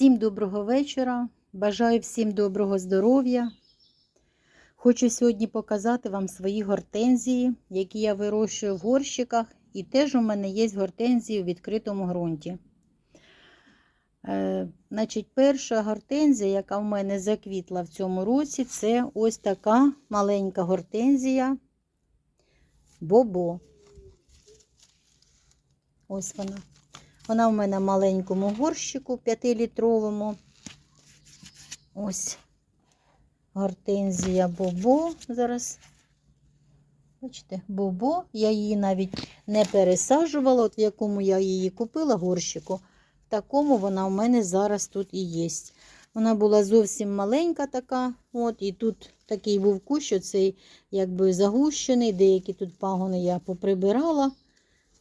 Всім доброго вечора. Бажаю всім доброго здоров'я. Хочу сьогодні показати вам свої гортензії, які я вирощую в горщиках. І теж у мене є гортензії у відкритому ґрунті. Е, значить, перша гортензія, яка в мене заквітла в цьому році, це ось така маленька гортензія Бобо. Ось вона. Вона в мене в маленькому горщику 5-літровому. Ось гортензія Бобо. Зараз, бачите, Бобо. Я її навіть не пересаджувала, от в якому я її купила горщику. В такому вона в мене зараз тут і є. Вона була зовсім маленька така. От, І тут такий був кущ, оцей якби загущений. Деякі тут пагони я поприбирала.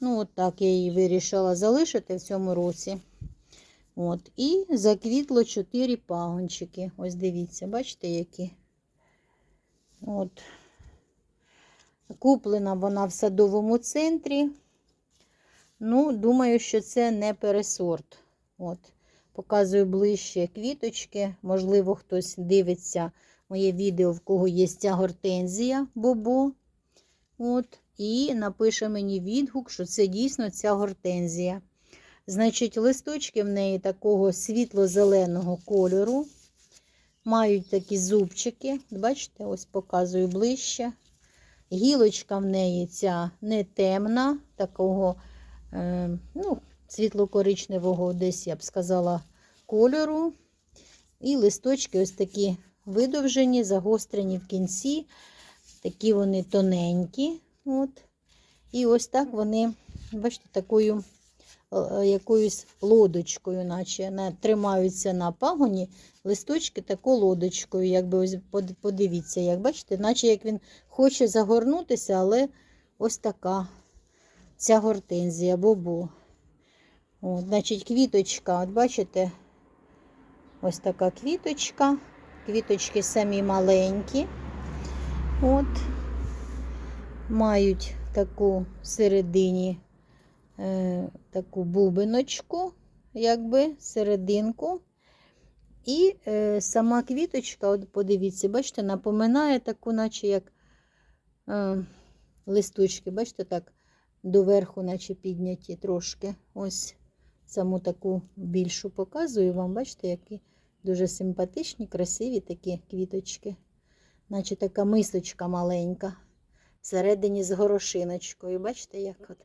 Ну, от так я її вирішила залишити в цьому році. От, І заквітло 4 пагончики. Ось дивіться, бачите, які. От. Куплена вона в садовому центрі. Ну, думаю, що це не пересорт. От. Показую ближче квіточки. Можливо, хтось дивиться моє відео, в кого є ця гортензія бобо. От. І напише мені відгук, що це дійсно ця гортензія. Значить, листочки в неї такого світло-зеленого кольору. Мають такі зубчики. Бачите, ось показую ближче. Гілочка в неї ця не темна, такого е, ну, світло-коричневого, десь, я б сказала, кольору. І листочки ось такі видовжені, загострені в кінці. Такі вони тоненькі. От. І ось так вони, бачите, такою якоюсь лодочкою, наче на, тримаються на пагоні листочки таку лодочкою. Якби ось подивіться, як бачите, наче як він хоче загорнутися, але ось така ця гортензія, бобо. От, Значить, квіточка, от бачите, ось така квіточка. Квіточки самі маленькі. От мають таку всередині е, таку бубиночку, якби серединку. І е, сама квіточка, от подивіться, бачите, напоминає таку, наче як е, листочки, бачите, так, доверху, наче підняті трошки. Ось саму таку більшу показую вам, бачите, які дуже симпатичні, красиві такі квіточки. Наче така мисочка маленька всередині з горошиночкою. Бачите, як от?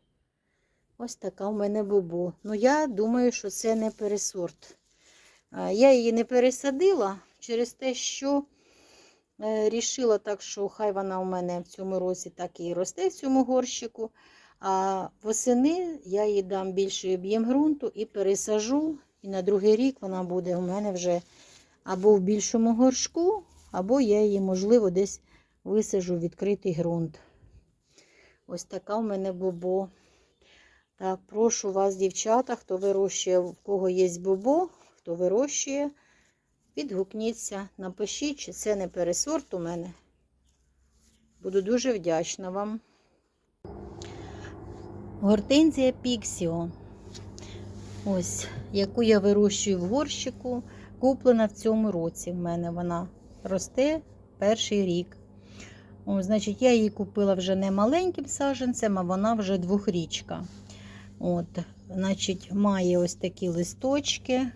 Ось така в мене бобо. Ну, я думаю, що це не пересорт. Я її не пересадила через те, що е, рішила так, що хай вона у мене в цьому році так і росте в цьому горщику. А восени я їй дам більший об'єм ґрунту і пересажу. І на другий рік вона буде у мене вже або в більшому горшку, або я її, можливо, десь висажу відкритий ґрунт. Ось така в мене бобо. Так, прошу вас, дівчата, хто вирощує, в кого є бобо, хто вирощує, відгукніться, напишіть, чи це не пересорт у мене. Буду дуже вдячна вам. Гортензія Піксіо. Ось, яку я вирощую в горщику, куплена в цьому році. В мене вона росте перший рік. О, Значить, я її купила вже не маленьким саджанцем, а вона вже двохрічка. От, значить, Має ось такі листочки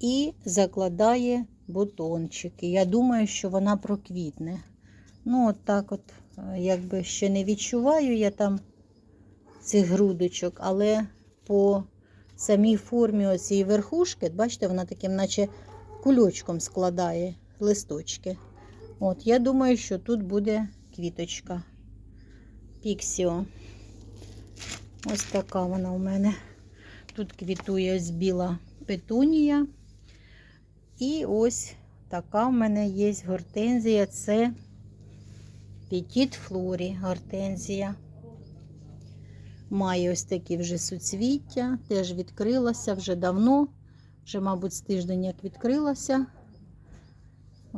і закладає бутончики. Я думаю, що вона проквітне. Ну, от так от, якби ще не відчуваю я там цих грудочок, але по самій формі оцієї верхушки, бачите, вона таким, наче кульочком складає листочки. От, Я думаю, що тут буде квіточка. Піксіо. Ось така вона у мене. Тут квітує ось біла петунія. І ось така в мене є гортензія. Це Петіт Флорі гортензія. Має ось такі вже суцвіття, теж відкрилася вже давно, вже, мабуть, з тиждень як відкрилася.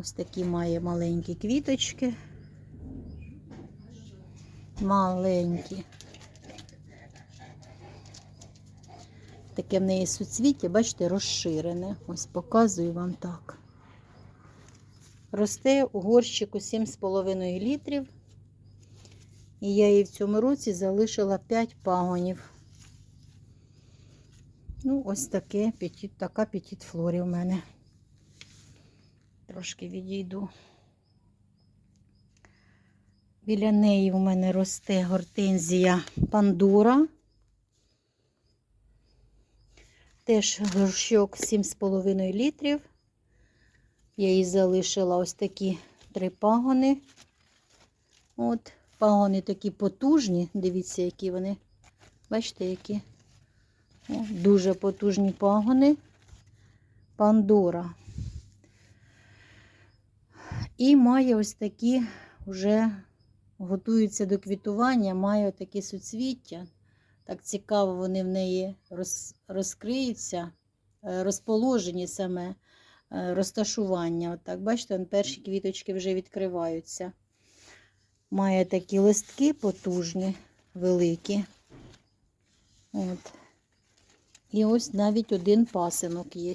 Ось такі має маленькі квіточки. Маленькі. таке в неї суцвіття, бачите, розширене. Ось показую вам так. Росте у горщику 7,5 літрів. І я їй в цьому році залишила 5 пагонів. Ну, ось таке, така петіт флорі в мене. Трошки відійду. Біля неї у мене росте гортензія Пандура. Теж горщок 7,5 літрів. Я їй залишила ось такі три пагони. От, пагони такі потужні. Дивіться, які вони. Бачите, які? О, дуже потужні пагони. Пандора. І має ось такі вже готуються до квітування, має такі суцвіття. Так цікаво, вони в неї роз, розкриються, е, розположені саме е, розташування. Отак, бачите, он перші квіточки вже відкриваються. Має такі листки потужні, великі. От. І ось навіть один пасинок є.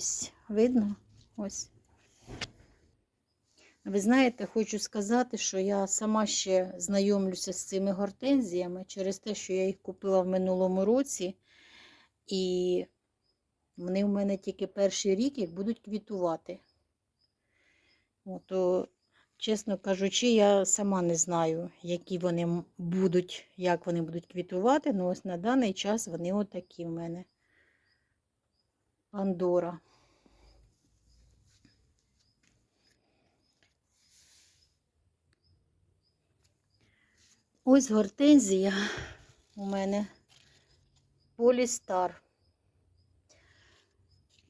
Видно? Ось. Ви знаєте, хочу сказати, що я сама ще знайомлюся з цими гортензіями через те, що я їх купила в минулому році, і вони в мене тільки перший рік як будуть квітувати. От, то, чесно кажучи, я сама не знаю, які вони будуть, як вони будуть квітувати, але ось на даний час вони отакі в мене. Андора. Ось гортензія у мене полістар.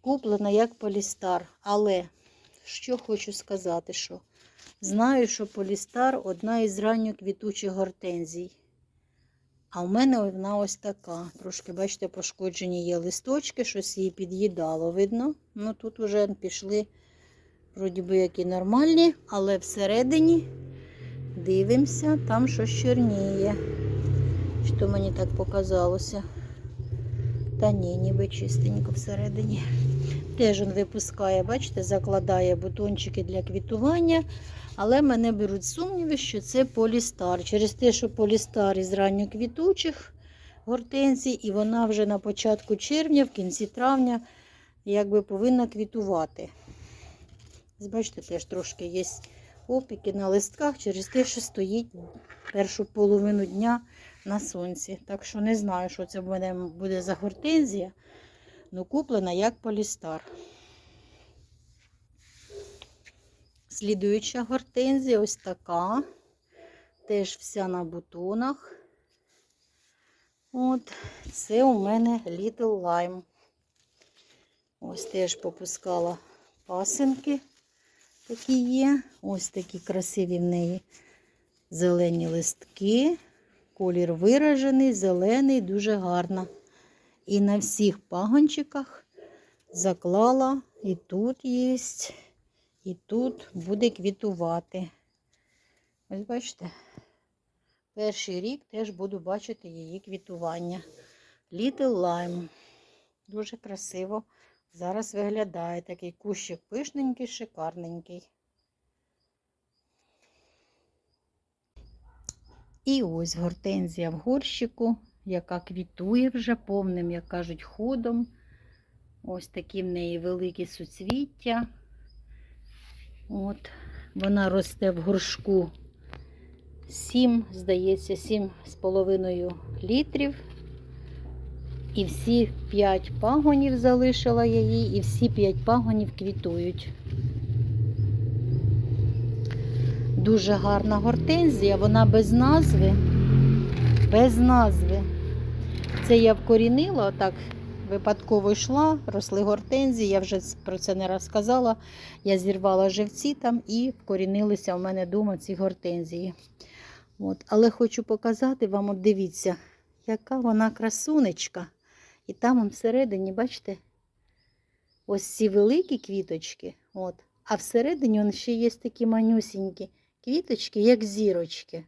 Куплена як полістар. Але що хочу сказати, що знаю, що полістар одна із ранньоквітучих гортензій. А в мене вона ось така. Трошки, бачите, пошкоджені є листочки, щось її під'їдало, видно. Ну тут вже пішли, вроді би, які нормальні, але всередині дивимося, там щось чорніє. Що мені так показалося? Та ні, ніби чистенько всередині. Теж він випускає, бачите, закладає бутончики для квітування. Але мене беруть сумніви, що це полістар. Через те, що полістар із ранньоквітучих гортензій, і вона вже на початку червня, в кінці травня, якби повинна квітувати. Бачите, теж трошки є опіки на листках через те, що стоїть першу половину дня на сонці. Так що не знаю, що це мене буде за гортензія. Ну, куплена як полістар. Слідуюча гортензія ось така. Теж вся на бутонах. От, це у мене Little Lime. Ось теж попускала пасинки такі є. Ось такі красиві в неї зелені листки. Колір виражений, зелений, дуже гарно. І на всіх пагончиках заклала, і тут є, і тут буде квітувати. Ось бачите, перший рік теж буду бачити її квітування. Little Lime. Дуже красиво зараз виглядає такий кущик пишненький, шикарненький. І ось гортензія в горщику, яка квітує вже повним, як кажуть, ходом. Ось такі в неї великі суцвіття. От. Вона росте в горшку 7, здається, 7,5 літрів. І всі 5 пагонів залишила я їй, і всі 5 пагонів квітують. Дуже гарна гортензія, вона без назви. Без назви. Це я вкорінила, отак випадково йшла, росли гортензії, я вже про це не розказала. Я зірвала живці там і вкорінилися в мене вдома ці гортензії. От. Але хочу показати вам, от дивіться, яка вона красунечка. І там всередині, бачите, ось ці великі квіточки. От. А всередині он ще є такі манюсінькі квіточки, як зірочки.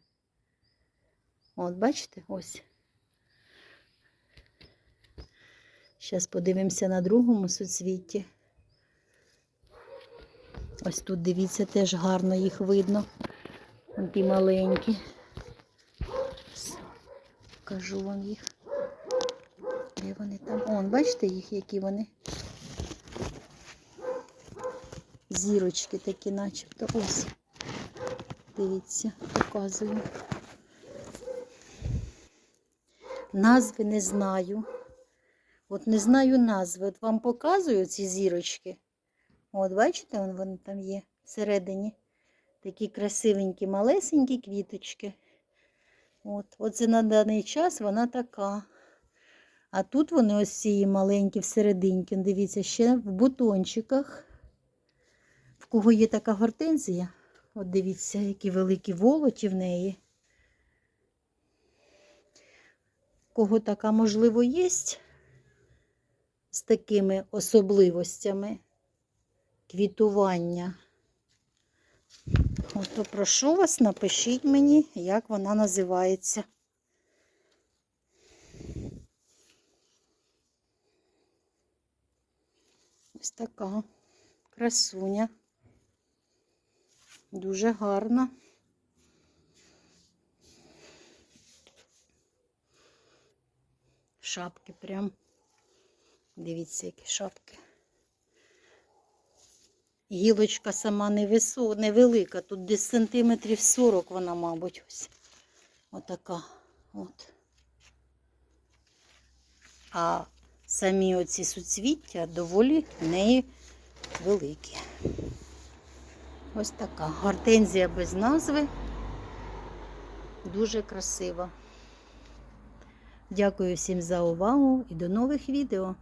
От, бачите, ось. Зараз подивимося на другому суцвітті. Ось тут, дивіться, теж гарно їх видно. Вон ті маленькі. Покажу вам їх. Де вони там? Он, бачите їх, які вони? Зірочки такі, начебто. Ось. Дивіться, показую. Назви не знаю. От не знаю назви. От вам показую ці зірочки. От, бачите, вон вони там є всередині. Такі красивенькі, малесенькі квіточки. От, оце на даний час вона така. А тут вони ось ці маленькі всерединки. Дивіться, ще в бутончиках. В кого є така гортензія? От дивіться, які великі волоті в неї. Кого така, можливо, є з такими особливостями квітування. От, то прошу вас, напишіть мені, як вона називається. Ось така красуня. Дуже гарна. Шапки прям. Дивіться, які шапки. Гілочка сама невисо... невелика, тут десь сантиметрів 40 вона, мабуть, ось. Отака. От. А самі оці суцвіття доволі в неї великі. Ось така гортензія без назви. Дуже красива. Дякую всім за увагу і до нових відео.